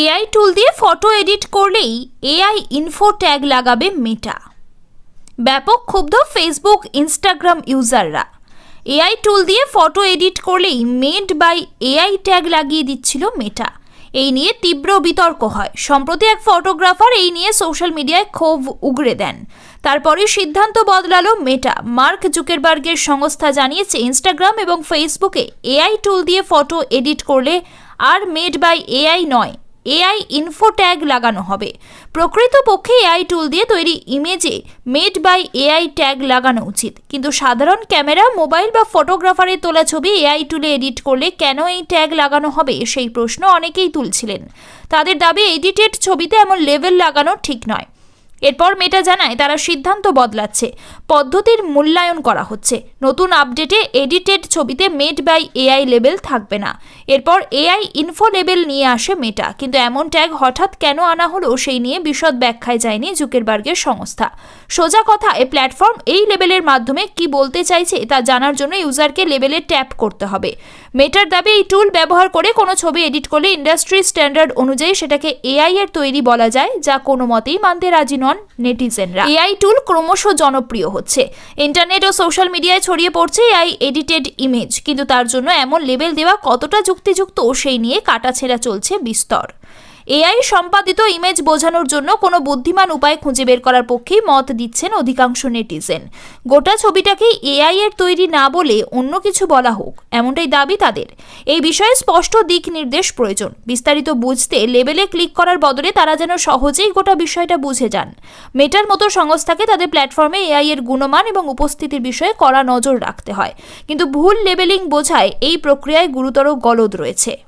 AI tool দিয়ে photo edit করলেই AI info tag লাগাবে মেটা ব্যাপক ক্ষুব্ধ ফেসবুক ইনস্টাগ্রাম ইউজাররা এআই টুল দিয়ে ফটো এডিট করলেই মেড বাই এআই ট্যাগ লাগিয়ে দিচ্ছিল মেটা এই নিয়ে তীব্র বিতর্ক হয়। সম্প্রতি এক ফটোগ্রাফার এই নিয়ে সোশ্যাল মিডিয়ায় ক্ষোভ উগরে দেন। তারপরে সিদ্ধান্ত বদলালো মেটা মার্ক জুকেরবার্গের সংস্থা জানিয়েছে ইনস্টাগ্রাম এবং ফেসবুকে এআই টুল দিয়ে ফটো এডিট করলে আর মেড বাই এআই নয় এআই ইনফো ট্যাগ লাগানো হবে। প্রকৃতপক্ষে এআই টুল দিয়ে তৈরি ইমেজে মেড বাই এআই ট্যাগ লাগানো উচিত। কিন্তু সাধারণ ক্যামেরা মোবাইল বা ফটোগ্রাফারের তোলা ছবি এআই টুলে এডিট করলে কেন এই ট্যাগ লাগানো হবে, সেই প্রশ্ন অনেকেই তুলছিলেন। তাদের দাবি এডিটেড ছবিতে এমন লেভেল লাগানো ঠিক নয়। এরপর মেটা জানায় তারা সিদ্ধান্ত বদলাচ্ছে। পদ্ধতির মূল্যায়ন করা হচ্ছে। নতুন আপডেটে এডিটেড ছবিতে মেড বাই এআই লেবেল থাকবে না। এরপর এআই ইনফো লেবেল নিয়ে আসে মেটা কিন্তু এমন ট্যাগ হঠাৎ কেন আনা হলো সেই নিয়ে বিশদ ব্যাখ্যায় যায়নি জুকেরবার্গের সংস্থা। সোজা কথা, এ প্ল্যাটফর্ম এই লেবেলের মাধ্যমে কি বলতে চাইছে তা জানার জন্য ইউজারকে লেবেলে ট্যাপ করতে হবে। মেটার দাবি, এই টুল ব্যবহার করে কোনো ছবি এডিট করলে ইন্ডাস্ট্রি স্ট্যান্ডার্ড অনুযায়ী সেটাকে এআই এর তৈরি বলা যায়, যা কোনো মতেই মানতে রাজি নন নেটিজেনরা এআই টুল ক্রমশ জনপ্রিয় হচ্ছে। ইন্টারনেট ও সোশ্যাল মিডিয়ায় ছড়িয়ে পড়ছে এআই এডিটেড ইমেজ কিন্তু তার জন্য এমন লেবেল দেওয়া কতটা যুক্তিযুক্ত, সেই নিয়ে কাটাছেঁড়া চলছে বিস্তর। এআই সম্পাদিত ইমেজ বোঝানোর জন্য কোনো বুদ্ধিমান উপায় খুঁজে বের করার পক্ষেই মত দিচ্ছেন অধিকাংশ নেটিজেন। গোটা ছবিটাকে এআই এর তৈরি না বলে অন্য কিছু বলা হোক, এমনটাই দাবি তাদের। এই বিষয়ে স্পষ্ট দিক নির্দেশ প্রয়োজন। বিস্তারিত বুঝতে লেবেলে ক্লিক করার বদলে তারা যেন সহজেই গোটা বিষয়টা বুঝে যান। মেটার মতো সংস্থাকে তাদের প্ল্যাটফর্মে এআই এর গুণমান এবং উপস্থিতির বিষয়ে কড়া নজর রাখতে হয়। কিন্তু ভুল লেবেলিং বোঝায় এই প্রক্রিয়ায় গুরুতর গলদ রয়েছে।